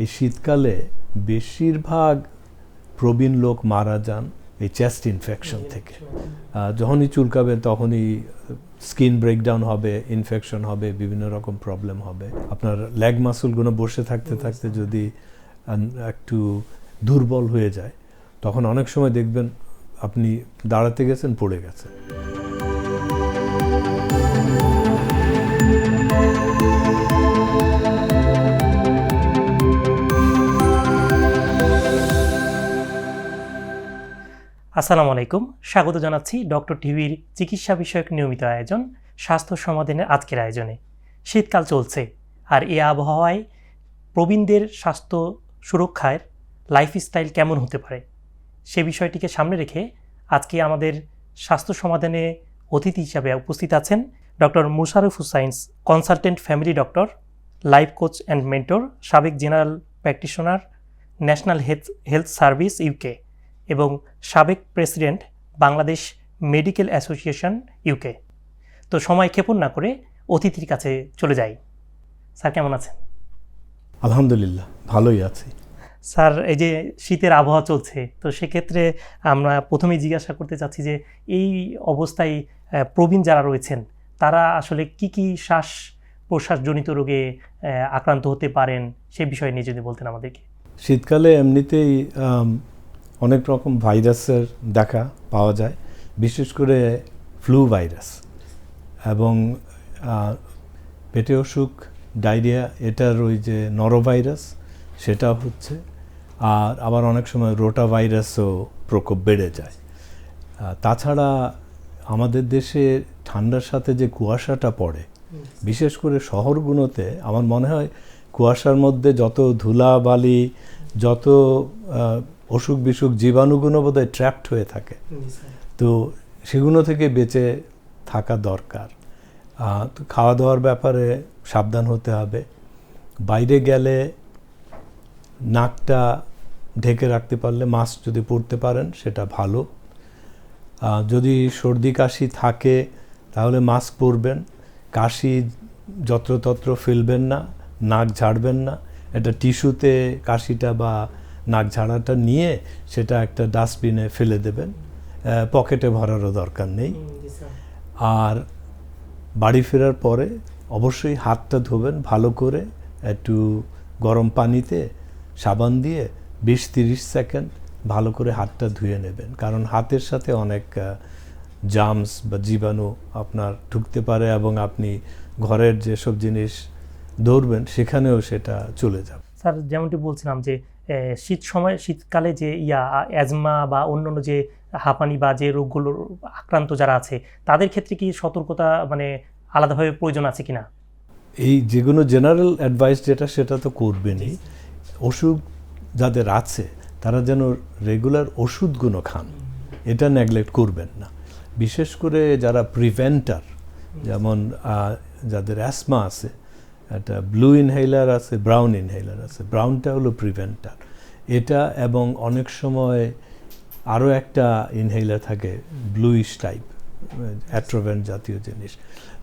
এই শীতকালে বেশিরভাগ প্রবীণ লোক মারা যান এই চেস্ট ইনফেকশন থেকে। যখনই চুলকাবেন তখনই স্কিন ব্রেকডাউন হবে ইনফেকশন হবে বিভিন্ন রকম প্রবলেম হবে। আপনার লেগ মাসুলগুলো বসে থাকতে থাকতে যদি একটু দুর্বল হয়ে যায় তখন অনেক সময় দেখবেন আপনি দাঁড়াতে গেছেন পড়ে গেছেন। আসসালামু আলাইকুম। স্বাগত জানাচ্ছি ডক্টর টিভির চিকিৎসা বিষয়ক নিয়মিত আয়োজন, স্বাস্থ্য সমাধানের আজকের আয়োজনে। শীতকাল চলছে, আর এই আবহাওয়ায় প্রবীণদের স্বাস্থ্য সুরক্ষার লাইফস্টাইল কেমন হতে পারে, সে বিষয়টিকে সামনে রেখে আজকে আমাদের স্বাস্থ্য সমাধানে অতিথি হিসাবে উপস্থিত আছেন doctor Musharraf হুসাইন্স consultant family doctor life coach and mentor সাবেক general practitioner national health health service UK এবং সাবেক president Bangladesh medical association UK. তো সময় ক্ষেপণ না করে অতিথির কাছে চলে যাই। স্যার কেমন আছেন? আলহামদুলিল্লাহ ভালোই আছি। স্যার এই যে শীতের আবহাওয়া চলছে তো সেক্ষেত্রে আমরা প্রথমেই জিজ্ঞাসা করতে চাচ্ছি যে এই অবস্থায় প্রবীণ যারা রয়েছেন তারা আসলে কি কি শ্বাস প্রশ্বাসজনিত রোগে আক্রান্ত হতে পারেন সে বিষয়ে নিয়ে যদি বলতেন আমাদেরকে। শীতকালে এমনিতেই অনেক রকম ভাইরাসের দেখা পাওয়া যায় বিশেষ করে ফ্লু ভাইরাস এবং পেটে অসুখ ডায়রিয়া এটার ওই যে নরোভাইরাস সেটা হচ্ছে আর আবার অনেক সময় রোটা ভাইরাসও প্রকোপ বেড়ে যায়। তাছাড়া আমাদের দেশে ঠান্ডার সাথে যে কুয়াশাটা পড়ে বিশেষ করে শহরগুলোতে আমার মনে হয় কুয়াশার মধ্যে যত ধুলা বালি যত অসুখ বিসুখ জীবাণুগুলো বোধহয় ট্র্যাপড হয়ে থাকে। তো সেগুলো থেকে বেঁচে থাকা দরকার। তো খাওয়া দাওয়ার ব্যাপারে সাবধান হতে হবে। বাইরে গেলে নাকটা ঢেকে রাখতে পারলে মাস্ক যদি পরতে পারেন, সেটা ভালো। যদি সর্দি কাশি থাকে, তাহলে মাস্ক পরবেন। কাশি যত্রতত্র ফেলবেন না, নাক ঝাড়বেন না। এটা টিস্যুতে কাশিটা বা নাক ঝাড়াটা নিয়ে সেটা একটা ডাস্টবিনে ফেলে দেবেন। পকেটে ভরারও দরকার নেই। আর বাড়ি ফেরার পরে অবশ্যই হাতটা ধোবেন ভালো করে একটু গরম পানিতে সাবান দিয়ে বিশ তিরিশ সেকেন্ড ভালো করে হাতটা ধুয়ে নেবেন। কারণ হাতের সাথে অনেক জামস বা জীবাণু আপনার ঢুকতে পারে এবং আপনি ঘরের যেসব জিনিস ধরবেন সেখানেও সেটা চলে যাবে। স্যার যেমনটি বলছিলাম যে শীত সময় শীতকালে যে ইয়া অ্যাজমা বা অন্যান্য যে হাঁপানি বা যে রোগগুলোর আক্রান্ত যারা আছে তাদের ক্ষেত্রে কি সতর্কতা মানে আলাদাভাবে প্রয়োজন আছে কিনা? এই যেগুলো জেনারেল অ্যাডভাইস যেটা সেটা তো করবেনই। ওষুধ যাদের আছে তারা যেন রেগুলার ওষুধগুলো খান। এটা নেগলেক্ট করবেন না। বিশেষ করে যারা প্রিভেন্টার যেমন যাদের অ্যাসমা আছে একটা ব্লু ইনহেলার আছে ব্রাউন ইনহেলার আছে। ব্রাউনটা হলো প্রিভেন্টার এটা এবং অনেক সময় আরও একটা ইনহেলার থাকে ব্লুইশ টাইপ অ্যাট্রোভেন জাতীয় জিনিস।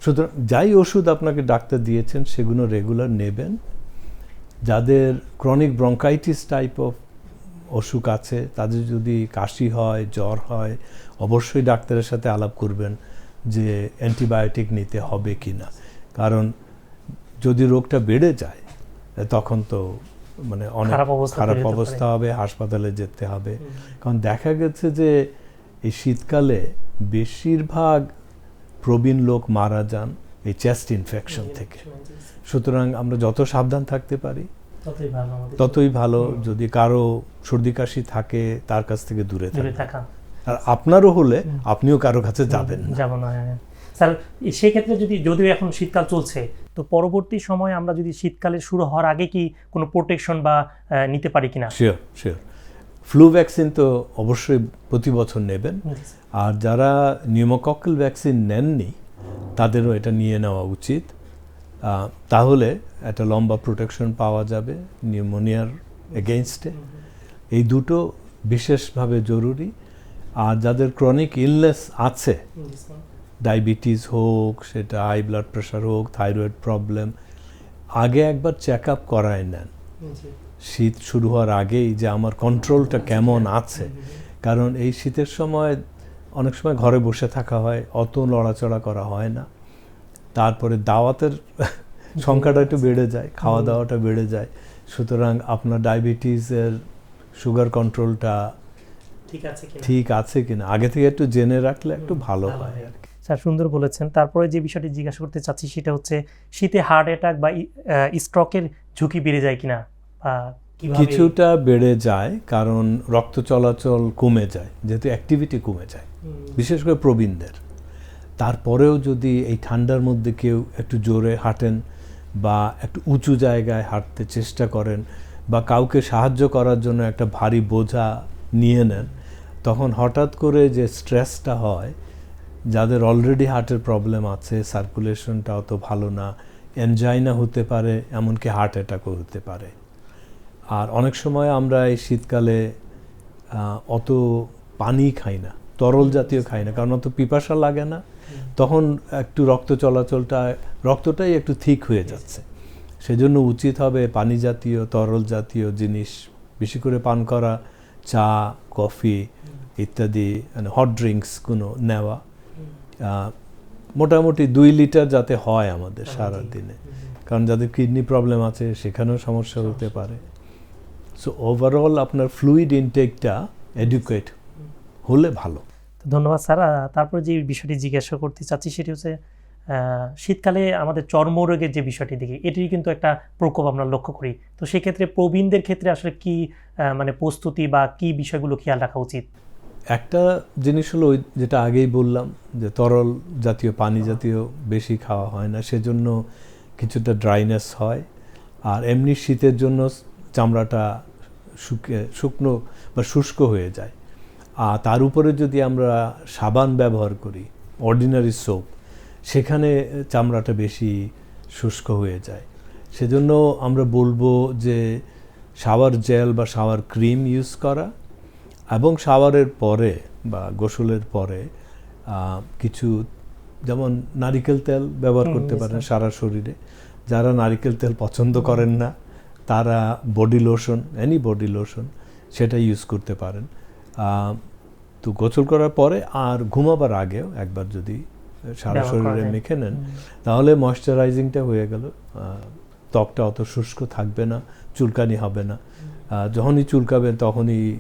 সুতরাং যাই ওষুধ আপনাকে ডাক্তার দিয়েছেন, সেগুলো রেগুলার নেবেন। যাদের ক্রনিক ব্রঙ্কাইটিস টাইপ অফ অসুখ আছে, তাদের যদি কাশি হয়, জ্বর হয়, অবশ্যই ডাক্তারের সাথে আলাপ করবেন যে অ্যান্টিবায়োটিক নিতে হবে কি না কারণ যদি রোগটা বেড়ে যায় তখন তো মানে অনেক খারাপ অবস্থা খারাপ অবস্থা হবে হাসপাতালে যেতে হবে। কারণ দেখা গেছে যে এই শীতকালে বেশিরভাগ প্রবীণ লোক মারা যান এই চেস্ট ইনফেকশন থেকে। সুতরাং আমরা যত সাবধান থাকতে পারি ততই ভালো যদি কারও সর্দি কাশি থাকে তার কাছ থেকে দূরে থাকা। আর আপনারও হলে আপনিও কারও কাছে যাবেন না। স্যার সেক্ষেত্রে যদি যদিও এখন শীতকাল চলছে তো পরবর্তী সময় আমরা যদি শীতকালে শুরু হওয়ার আগে কি কোনো প্রোটেকশন বা নিতে পারি কিনা? শিওর শিওর ফ্লু ভ্যাকসিন তো অবশ্যই প্রতি বছর নেবেন। আর যারা নিউমোকক্কেল ভ্যাকসিন নেননি তাদেরও এটা নিয়ে নেওয়া উচিত। তাহলে একটা লম্বা প্রোটেকশন পাওয়া যাবে নিউমোনিয়ার এগেনস্টে এই দুটো বিশেষভাবে জরুরি। আর যাদের ক্রনিক ইলনেস আছে ডায়াবেটিস হোক সেটা হাই ব্লাড প্রেশার হোক থাইরয়েড প্রবলেম আগে একবার চেক আপ করায় নেন। শীত শুরু হওয়ার আগেই যে আমার কন্ট্রোলটা কেমন আছে। কারণ এই শীতের সময় অনেক সময় ঘরে বসে থাকা হয় অত নড়াচড়া করা হয় না। তারপরে দাওয়াতের সংখ্যাটা একটু বেড়ে যায় খাওয়া দাওয়াটা বেড়ে যায়। সুতরাং আপনার ডায়াবেটিসের সুগার কন্ট্রোলটা ঠিক আছে কি ঠিক আছে কিনা? আগে থেকে একটু জেনে রাখলে একটু ভালো হয় হয়। আর কি। স্যার সুন্দর বলেছেন। তারপরে যে বিষয়টি জিজ্ঞাসা করতে চাচ্ছি সেটা হচ্ছে শীতে হার্ট অ্যাটাক বা স্ট্রোকের ঝুঁকি বেড়ে যায় কিনা বা কিছুটা বেড়ে যায় কারণ রক্ত চলাচল কমে যায় যেহেতু অ্যাক্টিভিটি কমে যায় বিশেষ করে প্রবীণদের। তারপরেও যদি এই ঠান্ডার মধ্যে কেউ একটু জোরে হাঁটেন বা একটু উঁচু জায়গায় হাঁটতে চেষ্টা করেন বা কাউকে সাহায্য করার জন্য একটা ভারী বোঝা নিয়ে নেন তখন হঠাৎ করে যে স্ট্রেসটা হয় যাদের অলরেডি হার্টের প্রবলেম আছে সার্কুলেশনটা অত ভালো না এনজাইনা হতে পারে এমনকি হার্ট অ্যাটাকও হতে পারে। আর অনেক সময় আমরা এই শীতকালে অত পানি খাই না তরল জাতীয় খাই না কারণ অত পিপাসা লাগে না। তখন একটু রক্ত চলাচলটা রক্তটাই একটু ঠিক হয়ে যাচ্ছে। সেজন্য উচিত হবে পানি জাতীয় তরল জাতীয় জিনিস বেশি করে পান করা চা কফি ইত্যাদি মানে হট ড্রিঙ্কস কোনো নেওয়া। মোটামুটি দুই লিটার যাতে হয় আমাদের সারা দিনে কারণ যাদের কিডনি প্রবলেম আছে সেখানেও সমস্যা হতে পারে। সো ওভারঅল আপনার ফ্লুইড ইনটেকটা এডুকেট হলে ভালো। ধন্যবাদ স্যার। তারপরে যে বিষয়টি জিজ্ঞাসা করতে চাচ্ছি সেটি হচ্ছে শীতকালে আমাদের চর্মরোগের যে বিষয়টি দেখি এটির কিন্তু একটা প্রকোপ আমরা লক্ষ্য করি। তো সেক্ষেত্রে প্রবীণদের ক্ষেত্রে আসলে কি মানে প্রস্তুতি বা কি বিষয়গুলো খেয়াল রাখা উচিত? একটা জিনিস হলো ওই যেটা আগেই বললাম যে তরল জাতীয় পানি জাতীয় বেশি খাওয়া হয় না। সেজন্য কিছুটা ড্রাইনেস হয়। আর এমনি শীতের জন্য চামড়াটা শুকে শুকনো বা শুষ্ক হয়ে যায়। আর তার উপরে যদি আমরা সাবান ব্যবহার করি অর্ডিনারি সোপ সেখানে চামড়াটা বেশি শুষ্ক হয়ে যায়। সেজন্য আমরা বলব যে শাওয়ার জেল বা শাওয়ার ক্রিম ইউজ করা। এবং শাওয়ারের পরে বা গোসলের পরে কিছু যেমন নারিকেল তেল ব্যবহার করতে পারেন সারা শরীরে। যারা নারিকেল তেল পছন্দ করেন না তারা body lotion any body lotion সেটা ইউজ করতে পারেন। তো গোসল করার পরে আর ঘুমাবার আগেও একবার যদি সারা শরীরে মেখে নেন তাহলে ময়শ্চারাইজিংটা হয়ে গেল। ত্বকটা অত শুষ্ক থাকবে না চুলকানি হবে না। যখনই চুলকাবেন তখনই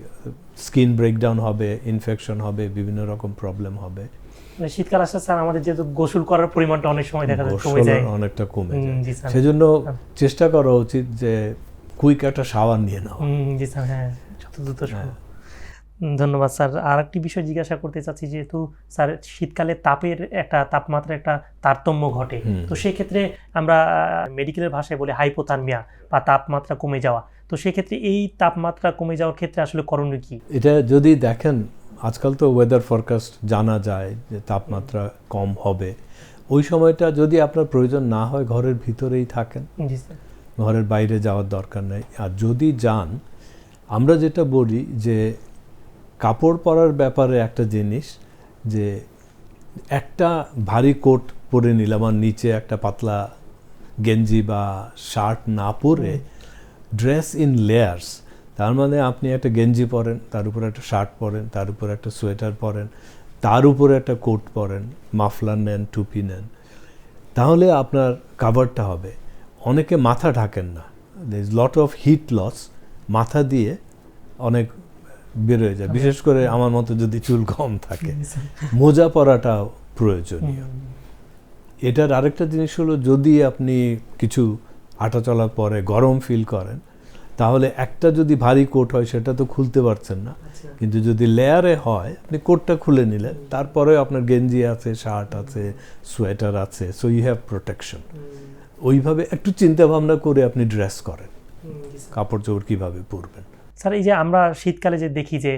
স্কিন ব্রেকডাউন হবে ইনফেকশন হবে বিভিন্ন রকম প্রবলেম হবে। মানে শীতকাল আসলে স্যার আমাদের যেহেতু গোসল করার পরিমাণটা অনেক সময় দেখা যায় কমে যায়। অনেকটা কমে যায়। সেজন্য চেষ্টা করা উচিত যে কুইক একটা শাওয়ার নিয়ে হুম, জি স্যার হ্যাঁ যত দ্রুত। হ্যাঁ। ধন্যবাদ স্যার। আর একটি বিষয় জিজ্ঞাসা করতে চাচ্ছি যেহেতু স্যার শীতকালে তাপের একটা তাপমাত্রার একটা তারতম্য ঘটে তো সেই ক্ষেত্রে আমরা মেডিকেলের ভাষায় বলি হাইপোথার্মিয়া বা তাপমাত্রা কমে যাওয়া। তো সেক্ষেত্রে এই তাপমাত্রা কমে যাওয়ার ক্ষেত্রে আসলে করণীয় কি? এটা যদি দেখেন আজকাল তো ওয়েদার ফরকাস্ট জানা যায় যে তাপমাত্রা কম হবে। ওই সময়টা যদি আপনার প্রয়োজন না হয় ঘরের ভিতরেই থাকেন। ঘরের বাইরে যাওয়ার দরকার নেই। আর যদি যান আমরা যেটা বলি যে কাপড় পরার ব্যাপারে একটা জিনিস যে একটা ভারী কোট পরে নিলাম আর নিচে একটা পাতলা গেঞ্জি বা শার্ট না পরে ড্রেস ইন লেয়ার্স তার মানে আপনি একটা গেঞ্জি পরেন তার উপরে একটা শার্ট পরেন তার উপরে একটা সোয়েটার পরেন তার উপরে একটা কোট পরেন মাফলার নেন টুপি নেন। তাহলে আপনার কাভারটা হবে। অনেকে মাথা ঢাকেন না। There is lot of heat loss মাথা দিয়ে অনেক বেরোয় যায়। বিশেষ করে আমার মতো যদি চুল কম থাকে। মোজা পরাটা প্রয়োজনীয়। এটার আরেকটা জিনিস হলো যদি আপনি কিছু হাঁটা চলার পরে গরম ফিল করেন তাহলে একটা যদি ভারী কোট হয় সেটা তো খুলতে পারছেন না। কিন্তু যদি লেয়ারে হয় আপনি কোটটা খুলে নিলেন তারপরে আপনার গেঞ্জি আছে শার্ট আছে সোয়েটার আছে সো ইউ হ্যাভ প্রোটেকশন ওইভাবে একটু চিন্তা ভাবনা করে আপনি ড্রেস করেন। কাপড় চোপড় কীভাবে পরবেন? স্যার এই যে আমরা শীতকালে যে দেখি যে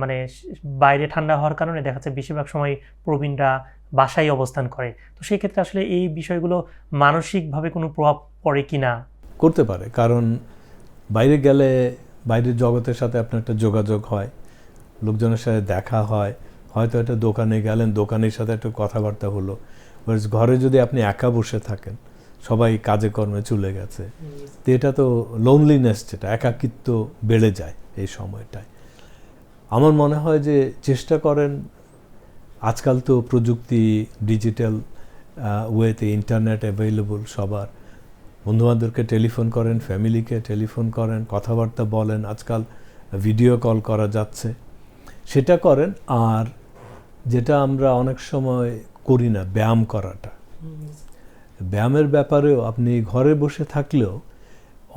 মানে বাইরে ঠান্ডা হওয়ার কারণে দেখা যাচ্ছে বেশিরভাগ সময় প্রবীণরা বাসায় অবস্থান করে। তো সেই ক্ষেত্রে আসলে এই বিষয়গুলো মানসিকভাবে কোনো প্রভাব পড়ে কি না? করতে পারে, কারণ বাইরে গেলে বাইরের জগতের সাথে আপনার একটা যোগাযোগ হয়, লোকজনের সাথে দেখা হয়, হয়তো একটা দোকানে গেলেন, দোকানের সাথে একটা কথাবার্তা হলো। ঘরে যদি আপনি একা বসে থাকেন, সবাই কাজে কর্মে চলে গেছে, তো এটা তো লোনলিনেস যেটা, একাকিত্ব বেড়ে যায় এই সময়টায়। আমার মনে হয় যে চেষ্টা করেন আজকাল তো প্রযুক্তি, ডিজিটাল ওয়েতে ইন্টারনেট অ্যাভেলেবল সবার। বন্ধুবান্ধবকে টেলিফোন করেন, ফ্যামিলিকে টেলিফোন করেন, কথাবার্তা বলেন, আজকাল ভিডিও কল করা যাচ্ছে। সেটা করেন, আর যেটা আমরা অনেক সময় করি না, ব্যায়াম করাটা। ব্যায়ামের ব্যাপারেও আপনি ঘরে বসে থাকলেও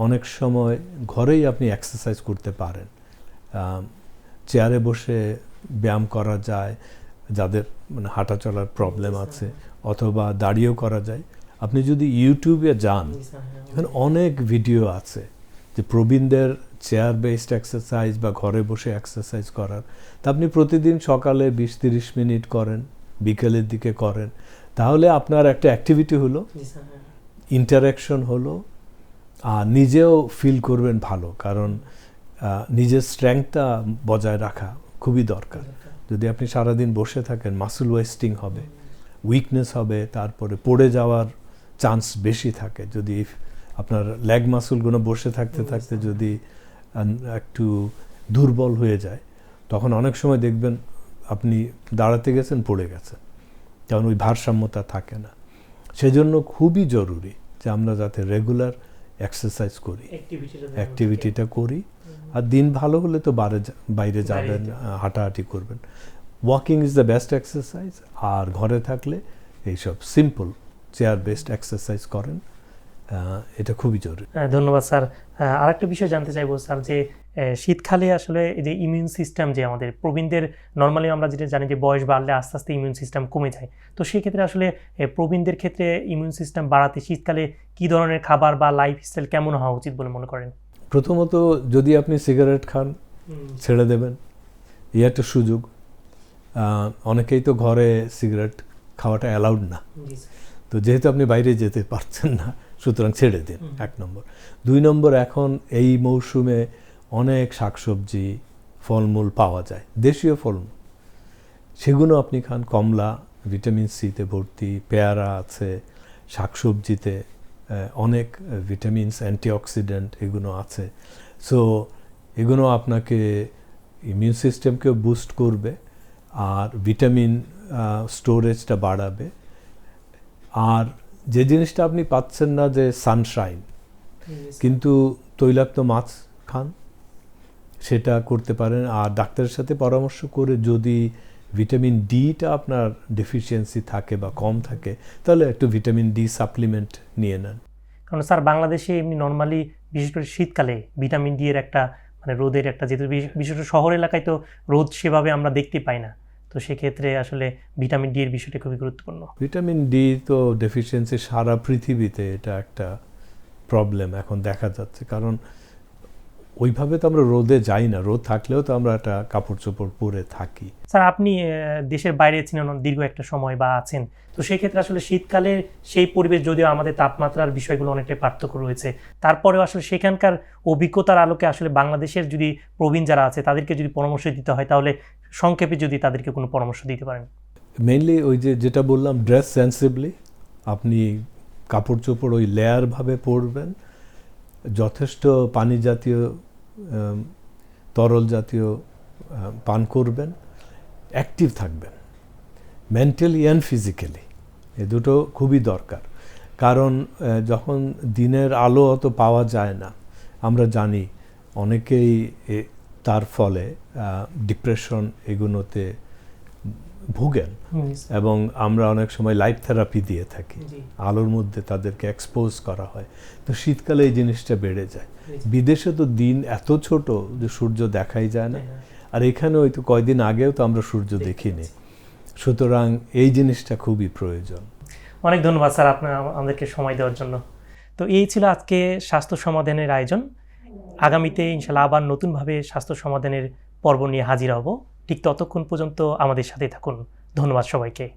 অনেক সময় ঘরেই আপনি এক্সারসাইজ করতে পারেন। চেয়ারে বসে ব্যায়াম করা যায় যাদের মানে হাঁটা চলার প্রবলেম আছে অথবা দাঁড়িয়েও করা যায়। আপনি যদি ইউটিউবে যান এখানে অনেক ভিডিও আছে যে প্রবীণদের চেয়ার বেসড এক্সারসাইজ বা ঘরে বসে এক্সারসাইজ করার। তা আপনি প্রতিদিন সকালে বিশ তিরিশ মিনিট করেন বিকেলের দিকে করেন। তাহলে আপনার একটা অ্যাক্টিভিটি হলো ইন্টারাকশন হলো আর নিজেও ফিল করবেন ভালো। কারণ নিজের স্ট্রেংথটা বজায় রাখা খুবই দরকার। যদি আপনি সারাদিন বসে থাকেন মাসুল ওয়েস্টিং হবে উইকনেস হবে তারপরে পড়ে যাওয়ার চান্স বেশি থাকে। যদি আপনার লেগ মাসুলগুলো বসে থাকতে থাকতে যদি একটু দুর্বল হয়ে যায় তখন অনেক সময় দেখবেন আপনি দাঁড়াতে গেছেন পড়ে গেছেন। কারণ ওই ভারসাম্যতা থাকে না। সেজন্য খুবই জরুরি যে আমরা যাতে রেগুলার এক্সারসাইজ করি। অ্যাক্টিভিটিটা করি। আর দিন ভালো হলে তো বাইরে বাইরে যাবেন হাঁটাহাঁটি করবেন। Walking is the best exercise আর ঘরে থাকলে এইসব সিম্পল চেয়ার বেস্ট এক্সারসাইজ করেন এটা খুবই জরুরি। ধন্যবাদ স্যার। আরেকটা বিষয় জানতে চাইব স্যার যে শীতকালে আসলে এই যে ইমিউন সিস্টেম যে আমাদের প্রবীণদের নর্মালি আমরা যেটা জানি যে বয়স বাড়লে আস্তে আস্তে ইমিউন সিস্টেম কমে যায়। তো সেই ক্ষেত্রে আসলে প্রবীণদের ক্ষেত্রে ইমিউন সিস্টেম বাড়াতে শীতকালে কি ধরনের খাবার বা লাইফস্টাইল কেমন হওয়া উচিত বলে মনে করেন? প্রথমত যদি আপনি সিগারেট খান ছেড়ে দেবেন। এই একটা সুযোগ। অনেকেই তো ঘরে সিগারেট খাওয়াটা অ্যালাউড না। তো যেহেতু আপনি বাইরে যেতে পারছেন না সুতরাং ছেড়ে দিন এক নম্বর। দুই নম্বর এখন এই মৌসুমে অনেক শাকসবজি ফলমূল পাওয়া যায় দেশীয় ফলমূল। সেগুলো আপনি খান কমলা ভিটামিন সিতে ভর্তি পেয়ারা আছে শাকসবজিতে অনেক ভিটামিনস অ্যান্টিঅক্সিডেন্ট এগুলো আছে। সো এগুলো আপনাকে ইমিউন সিস্টেমকে বুস্ট করবে আর ভিটামিন স্টোরেজটা বাড়াবে। আর যে জিনিসটা আপনি পাচ্ছেন না যে সানশাইন কিন্তু তৈলাক্ত মাছ খান সেটা করতে পারেন। আর ডাক্তারের সাথে পরামর্শ করে যদি ভিটামিন ডিটা আপনার ডেফিসিয়েন্সি থাকে বা কম থাকে তাহলে একটু ভিটামিন ডি সাপ্লিমেন্ট নিয়ে নেন। কারণ স্যার বাংলাদেশে এমনি নর্মালি বিশেষ করে শীতকালে ভিটামিন ডি এর একটা মানে রোদের একটা যেহেতু বিশেষ- করে শহর এলাকায় তো রোদ সেভাবে আমরা দেখতে পাই না। তো সেক্ষেত্রে আসলে ভিটামিন ডি এর বিষয়টা খুবই গুরুত্বপূর্ণ। ভিটামিন ডি তো ডেফিসিয়েন্সি সারা পৃথিবীতে এটা একটা প্রবলেম এখন দেখা যাচ্ছে। কারণ ওইভাবে তো আমরা রোদে যাই না রোদ থাকলেও তো আমরা একটা কাপড় চোপড় পরে থাকি। স্যার আপনি দেশের বাইরে ছিলেন দীর্ঘ একটা সময় বা আছেন। তো সেই ক্ষেত্রে আসলে শীতকালে সেই পরিবেশ যদিও আমাদের তাপমাত্রার বিষয়গুলো অনেকটাই পার্থক্য রয়েছে তারপরেও আসলে সেখানকার অভিজ্ঞতার আলোকে আসলে বাংলাদেশের যদি প্রবীণ যারা আছে তাদেরকে যদি পরামর্শ দিতে হয় তাহলে সংক্ষেপে যদি তাদেরকে কোনো পরামর্শ দিতে পারেন। মেইনলি ওই যে যেটা বললাম ড্রেস সেন্সিবলি আপনি কাপড় চোপড় ওই লেয়ারভাবে পরবেন। যথেষ্ট পানি জাতীয় তরল জাতীয় পান করবেন অ্যাক্টিভ থাকবেন মেন্টালি অ্যান্ড ফিজিক্যালি এ দুটো খুবই দরকার। কারণ যখন দিনের আলো অত পাওয়া যায় না, আমরা জানি অনেকেই তার ফলে ডিপ্রেশন এগুলোতে ভুগেন এবং আমরা অনেক সময় লাইট থেরাপি দিয়ে থাকি। আলোর মধ্যে তাদেরকে এক্সপোজ করা হয়। তো শীতকালে এই জিনিসটা বেড়ে যায়। বিদেশে তো দিন এত ছোট যে সূর্য দেখাই যায় না। আর এখানে ওই তো কয়দিন আগেও তো আমরা সূর্য দেখিনি। সুতরাং এই জিনিসটা খুবই প্রয়োজন। অনেক ধন্যবাদ স্যার আপনার আমাদেরকে সময় দেওয়ার জন্য। তো এই ছিল আজকে স্বাস্থ্য সমাধানের আয়োজন। আগামীতে ইনশাল্লাহ আবার নতুনভাবে স্বাস্থ্য সমাধানের পর্ব নিয়ে হাজির হব। ঠিক ততক্ষণ পর্যন্ত আমাদের সাথে থাকুন। ধন্যবাদ সবাইকে।